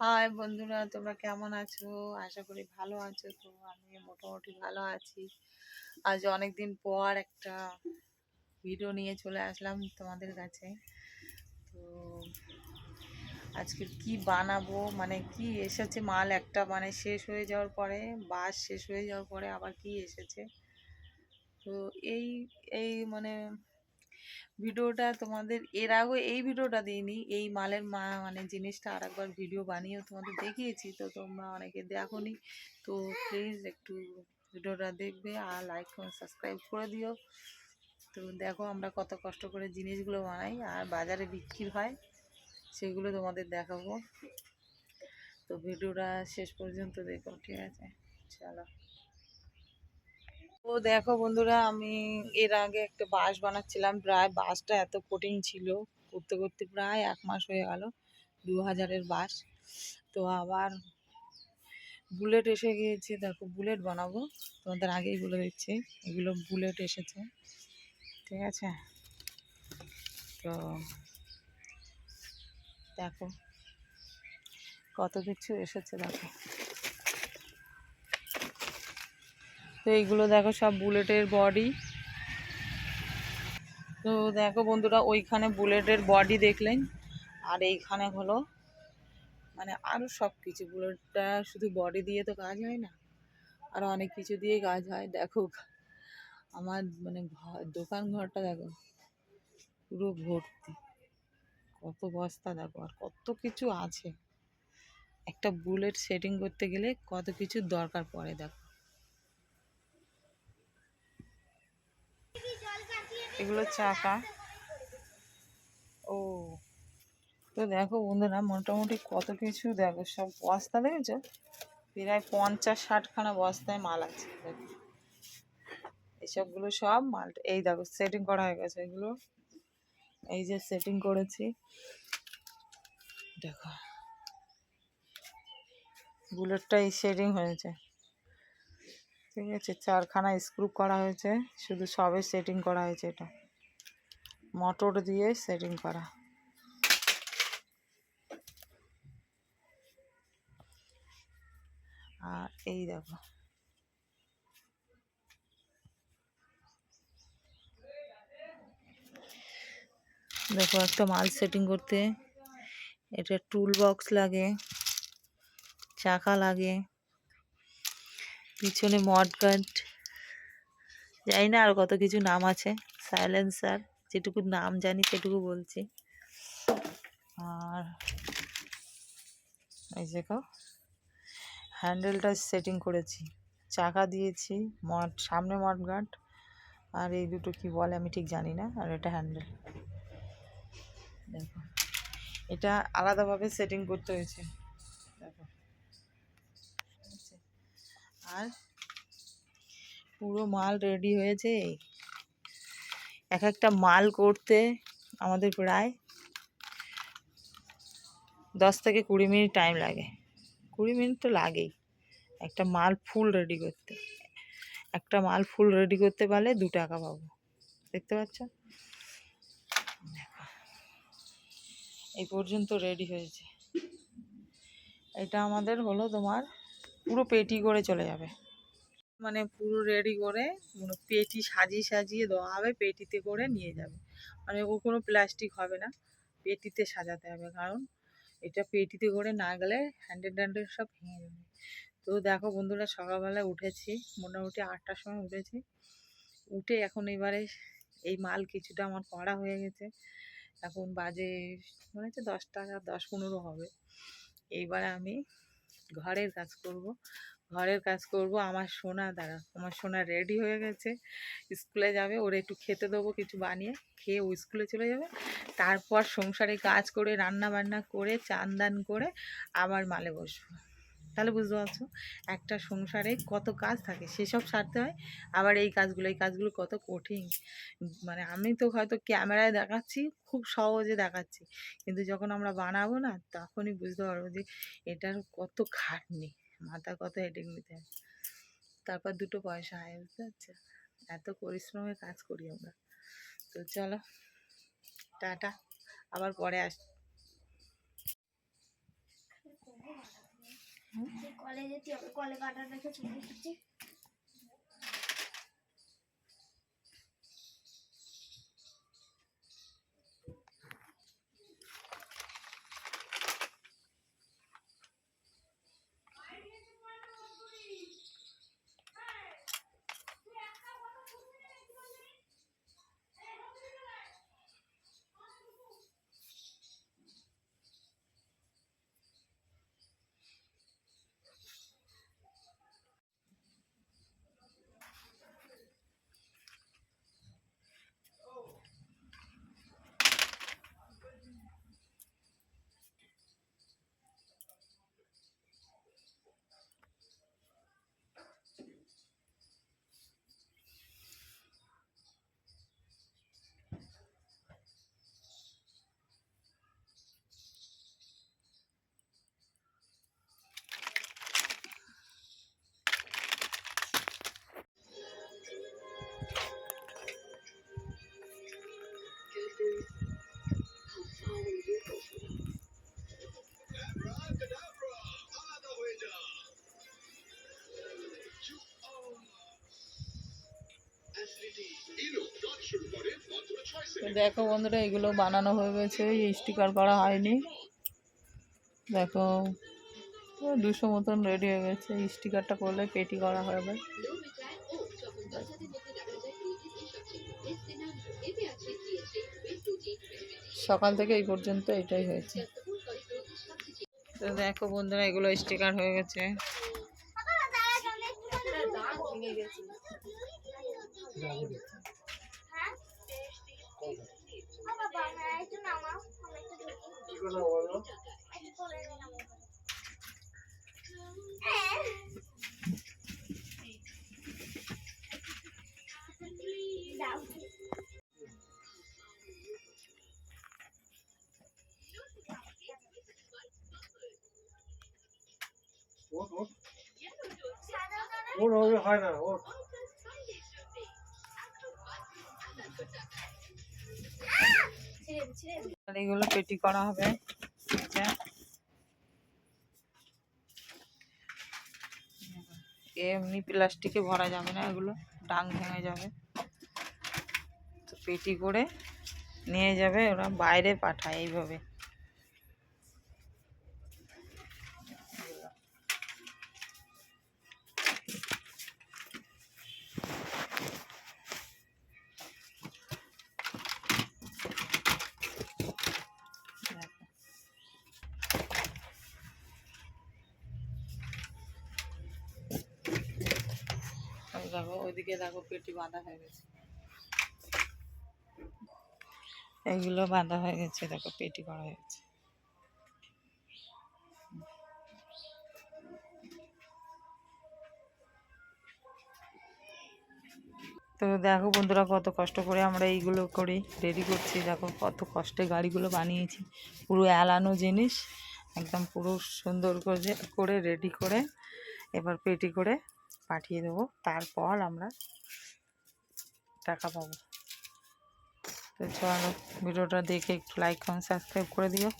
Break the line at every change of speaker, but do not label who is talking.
High বন্ধুরা, তোমরা কেমন আছো? আশা করি ভালো আছো তো। আমি মোটামুটি ভালো আছি। আজ অনেক দিন পর একটা ভিডিও নিয়ে চলে আসলাম তোমাদের কাছে। তো আজকে কি বানাবো? মানে কি এসেছে মাল? একটা মানে শেষ হয়ে যাওয়ার পরে, বাস শেষ হয়ে যাওয়ার পরে আবার কি এসেছে? তো এই এই মানে ভিডিওটা তোমাদের, এর আগে এই ভিডিওটা দিইনি, এই মালের মা মানে জিনিসটা আর একবার ভিডিও বানিয়েও তোমাদের দেখিয়েছি, তো তোমরা অনেকে দেখোনি, তো প্লিজ একটু ভিডিওটা দেখবে আর লাইক কমেন্ট সাবস্ক্রাইব করে দিও। তো দেখো আমরা কত কষ্ট করে জিনিসগুলো বানাই, আর বাজারে বিক্রি হয়, সেগুলো তোমাদের দেখাবো। তো ভিডিওটা শেষ পর্যন্ত দেখো, ঠিক আছে? চলো। তো দেখো বন্ধুরা, আমি এর আগে একটা বাঁশ বানাচ্ছিলাম। প্রায় বাঁশটা এত কঠিন ছিল, করতে করতে প্রায় এক মাস হয়ে গেল, দু হাজারের বাঁশ তো আবার বুলেট এসে গিয়েছে, দেখো বুলেট বানাবো। তোমাদের আগেই বলে দিচ্ছি, এগুলো বুলেট এসেছে। ঠিক আছে? তো দেখো কত কিছু এসেছে, দেখো। তো এইগুলো দেখো সব বুলেটের বডি। তো দেখো বন্ধুরা, ওইখানে বুলেটের বডি দেখলেন। আর এইখানে হলো মানে আরও সব কিছু। বুলেটটা শুধু বডি দিয়ে তো কাজ হয় না আরও অনেক কিছু দিয়ে কাজ হয়। দেখো, আমার মানে ঘর, দোকান ঘরটা দেখো, পুরো ভর্তি। কত বস্তা দেখো, আর কত কিছু আছে। একটা বুলেট সেটিং করতে গেলে কত কিছু দরকার পড়ে দেখো। এগুলো চাকা ও। তো দেখো বন্ধুরা, মোটামুটি কত কিছু দেখো, সব বস্তা দেখেছ? প্রায় পঞ্চাশ ষাটখানা বস্তায় মাল আছে, দেখো। এসবগুলো সব মাল, এই দেখো সেটিং করা হয়ে গেছে এগুলো। এই যে সেটিং করেছি। দেখো। বুলেটটা এই সেটিং হয়েছে। ঠিক আছে চারখানা স্ক্রু করা হয়েছে। শুধু সবে সেটিং করা হয়েছে এটা। মোটর দিয়ে সেটিং করা। আর এই দেখো। দেখো একটা মাল সেটিং করতে। এটা টুল বক্স লাগে। চাকা লাগে। পিছনে মড গার্ড। জানি না আর কত কিছু নাম আছে। সাইলেন্সার, যেটুকু নাম জানি সেটুকু বলছি। আর এই দেখো, হ্যান্ডেলটা সেটিং করেছি। চাকা দিয়েছি, মড, সামনে মড গার্ড। আর এই দুটো কি বলে আমি ঠিক জানি না, আর এটা হ্যান্ডেল। দেখো, এটা আলাদাভাবে সেটিং করতে হয়েছে। আর পুরো মাল রেডি হয়েছে। এক একটা মাল করতে আমাদের প্রায় দশ থেকে কুড়ি মিনিট টাইম লাগে। কুড়ি মিনিট তো লাগেই। একটা মাল ফুল রেডি করতে। একটা মাল ফুল রেডি করতে পারলে দু টাকা পাবো। দেখতে পাচ্ছ? এই পর্যন্ত রেডি হয়েছে। এটা আমাদের হলো তোমার পুরো পেটি করে চলে যাবে। মানে পুরো রেডি করে মানে পেটি সাজিয়ে সাজিয়ে দেওয়া হবে, পেটিতে করে নিয়ে যাবে। মানে ও কোনো প্লাস্টিক হবে না, পেটিতে সাজাতে হবে। কারণ এটা পেটিতে করে না গেলে হ্যান্ডেল ট্যান্ডেল সব ভেঙে যাবে। তো দেখো বন্ধুরা সকালবেলায় উঠেছি, মোটামুটি আটটার সময় উঠেছি। উঠে এখন এবারে এই মাল কিছুটা আমার করা হয়ে গেছে। এখন বাজে, মনে হচ্ছে দশটা, দশ পনেরো হবে। এইবারে আমি ঘরের কাজ করব। ঘরের কাজ করব। আমার সোনা দ্বারা আমার সোনা রেডি হয়ে গেছে। স্কুলে যাবে, ওর একটু খেতে দেবো, কিছু বানিয়ে খেয়ে ও স্কুলে চলে যাবে। তারপর সংসারে কাজ করে রান্না বান্না করে, চান দান করে আবার মালে বসবো। তাহলে বুঝতে পারছ? একটা সংসারে কত কাজ থাকে, সেসব সারতে হয়। আবার এই কাজগুলো এই কাজগুলো কত কঠিন। মানে আমি তো হয়তো ক্যামেরায় দেখাচ্ছি, খুব সহজে দেখাচ্ছি। কিন্তু যখন আমরা বানাবো না, তখনই বুঝতে পারব যে এটার কত খাটনি, মাথা কত হেডেক নিতে হয়। তারপর দুটো পয়সা হয়, বুঝতে পারছ? এত পরিশ্রমের কাজ করি আমরা। তো চলো, টাটা। আবার পরে আস
কলে যেতে হবে কলে কাটা রেখে চলে এসেছি
দেখো বন্ধুরা, এগুলো বানানো হয়ে গেছে। স্টিকার করা হয়নি। দেখো দুশো মতন রেডি হয়ে গেছে। স্টিকারটা করলে পেটি করা হবে। সকাল থেকে এই পর্যন্ত এটাই হয়েছে। তো দেখো বন্ধুরা, এগুলো স্টিকার হয়ে গেছে।
বাবা আমরা একটু নামাও আমরা একটু ঢুকি একটু করে নামাও হ্যাঁ দাও
ওঠ ওঠ
সাদা কালার
ওঠ ওঠ হয় না ওঠ
ছেড়ে দে, ছেড়ে দে।
আর এগুলো পেটি করা হবে। আচ্ছা। এমনি প্লাস্টিকে ভরা যাবে না, এগুলো ডাং ভেঙে যাবে। তো পেটি করে নিয়ে যাবে, ওরা বাইরে পাঠায় এইভাবে। দেখো, ওইদিকে দেখো পেটি বাঁধা হয়ে গেছে। এইগুলো বাঁধা হয়ে গেছে, দেখো পেটি করা হয়েছে তো দেখো বন্ধুরা, কত কষ্ট করে আমরা এইগুলো করি রেডি করছি। দেখো কত কষ্টে গাড়িগুলো বানিয়েছি। পুরো এলানো জিনিস, একদম পুরো সুন্দর করে করে রেডি করে, এবার পেটি করে পাঠিয়ে দেবো। তারপর আমরা টাকা পাবো। তো চলো, ভিডিওটা দেখে একটু লাইক কমেন্ট সাবস্ক্রাইব করে দিও।